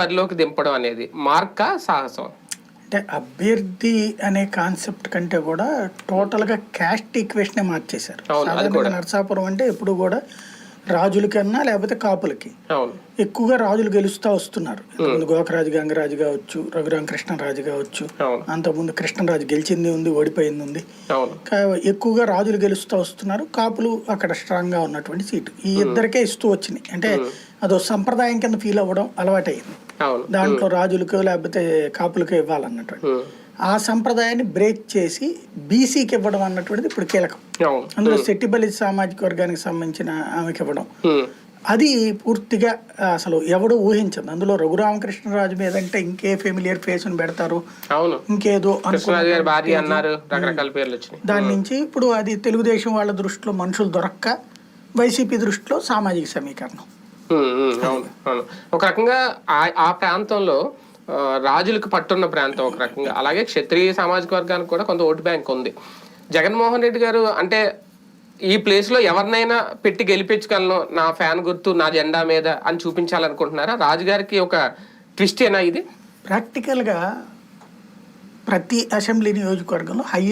బరిలోకి దింపడం అనేది మార్కా సాహసం అంటే అభ్యర్థి అనే కాన్సెప్ట్ కంటే కూడా టోటల్గా క్యాస్ట్ ఈక్వేషన్ మార్చేశారు. నరసాపురం అంటే ఎప్పుడు కూడా రాజులకన్నా లేకపోతే కాపులకి. ఎక్కువగా రాజులు గెలుస్తూ వస్తున్నారు. ఇంతకుముందు గోకరాజు గంగరాజు కావచ్చు రఘురామ కృష్ణరాజు కావచ్చు అంతకుముందు కృష్ణరాజు గెలిచింది ఉంది ఓడిపోయింది ఉంది. ఎక్కువగా రాజులు గెలుస్తూ వస్తున్నారు కాపులు అక్కడ స్ట్రాంగ్గా ఉన్నటువంటి సీటు. ఈ ఇద్దరికే ఇస్తూ వచ్చినాయి అంటే అదో సంప్రదాయం కింద ఫీల్ అవ్వడం అలవాటైంది దాంట్లో రాజులకు లేకపోతే కాపులకు ఇవ్వాలన్నటువంటి. ఆ సంప్రదాయాన్ని బ్రేక్ చేసి బీసీకి ఇవ్వడం అన్నటువంటిది ఇప్పుడు కీలకం. అందులో సెట్టిబలి సామాజిక వర్గానికి సంబంధించిన ఆమెకి ఇవ్వడం. అది పూర్తిగా అసలు ఎవడు ఊహించదు. అందులో రఘురామకృష్ణరాజు మీద అంటే ఇంకే ఫెమిలియర్ ఫేస్ పెడతారు. ఇంకేదో దాని నుంచి ఇప్పుడు అది తెలుగుదేశం వాళ్ళ దృష్టిలో మనుషులు దొరక్క వైసీపీ దృష్టిలో సామాజిక సమీకరణం. ఒక రకంగా ఆ- ప్రాంతంలో రాజులకు పట్టున్న ప్రాంతం ఒక రకంగా. అలాగే క్షత్రియ సామాజిక వర్గానికి కూడా కొంత ఓటు బ్యాంక్ ఉంది. జగన్మోహన్ రెడ్డి గారు అంటే ఈ ప్లేస్లో ఎవరినైనా పెట్టి గెలిపించగలను నా ఫ్యాన్ గుర్తు నా జెండా మీద అని చూపించాలనుకుంటున్నారా? రాజుగారికి ఒక ట్విస్ట్ ఏనా ఇది? ప్రాక్టికల్గా ప్రతి అసెంబ్లీ నియోజకవర్గంలో హైయెస్ట్